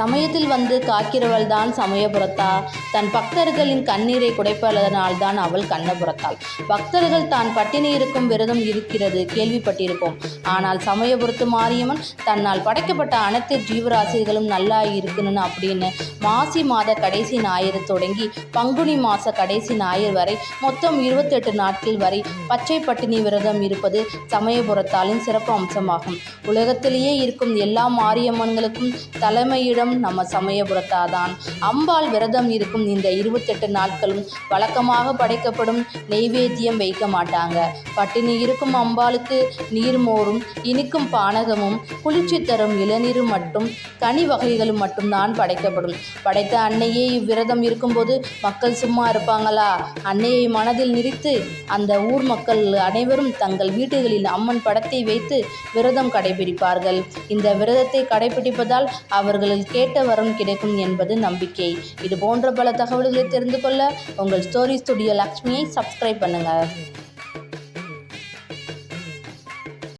சமயத்தில் வந்து காக்கிறவள் தான் சமயபுரத்தா தன் பக்தர்களின் கண்ணீரை குடைப்பதனால் தான் அவள் கண்ணபுரத்தாள் பக்தர்கள் தான் பட்டினி இருக்கும் விரதம் இருக்கிறது கேள்விப்பட்டிருப்போம். ஆனால் சமயபுரத்து மாரியம்மன் தன்னால் படைக்கப்பட்ட அனைத்து ஜீவராசிகளும் நல்லா இருக்கணும்னு அப்படின்னு மாசி மாத கடைசி ஞாயிறு தொடங்கி பங்குனி மாத கடைசி ஞாயிறு வரை மொத்தம் இருபத்தெட்டு நாட்கள் வரை பச்சை பட்டினி விரதம் இருப்பது சமயபுரத்தாலின் சிறப்பு அம்சமாகும். உலகத்திலேயே இருக்கும் எல்லா மாரியம்மன்களுக்கும் தலைமையிடம் நம்ம சமயபுரத்தாதான். அம்பாள் விரதம் இருக்கும் இந்த இருபத்தெட்டு நாட்களும் வழக்கமாக படைக்கப்படும் நெய்வேத்தியம் வைக்க மாட்டாங்க. பட்டினி இருக்கும் அம்பாளுக்கு நீர்மோரும் இனிக்கும் பானகமும் குளிர்ச்சி தரும் இளநீரும் மட்டும் கனி வகைகளும் மட்டும்தான் படைக்கப்படும். படைத்த அன்னையே இவ்விரதம் இருக்கும்போது மக்கள் சும்மா இருப்பாங்களா? அன்னையை மனதில் நிறுத்து அந்த ஊர் மக்கள் அனைவரும் தங்கள் வீடுகளில் அம்மன் படத்தை வைத்து விரதம் கடை கடைபிடிப்பார்கள். இந்த விரதத்தை கடைபிடிப்பதால் அவர்கள் கேட்ட வரம் கிடைக்கும் என்பது நம்பிக்கை. இது போன்ற பல தகவல்களை தெரிந்து கொள்ள உங்கள் ஸ்டோரி ஸ்டுடியோ லக்ஷ்மியை சப்ஸ்கிரைப் பண்ணுங்கள்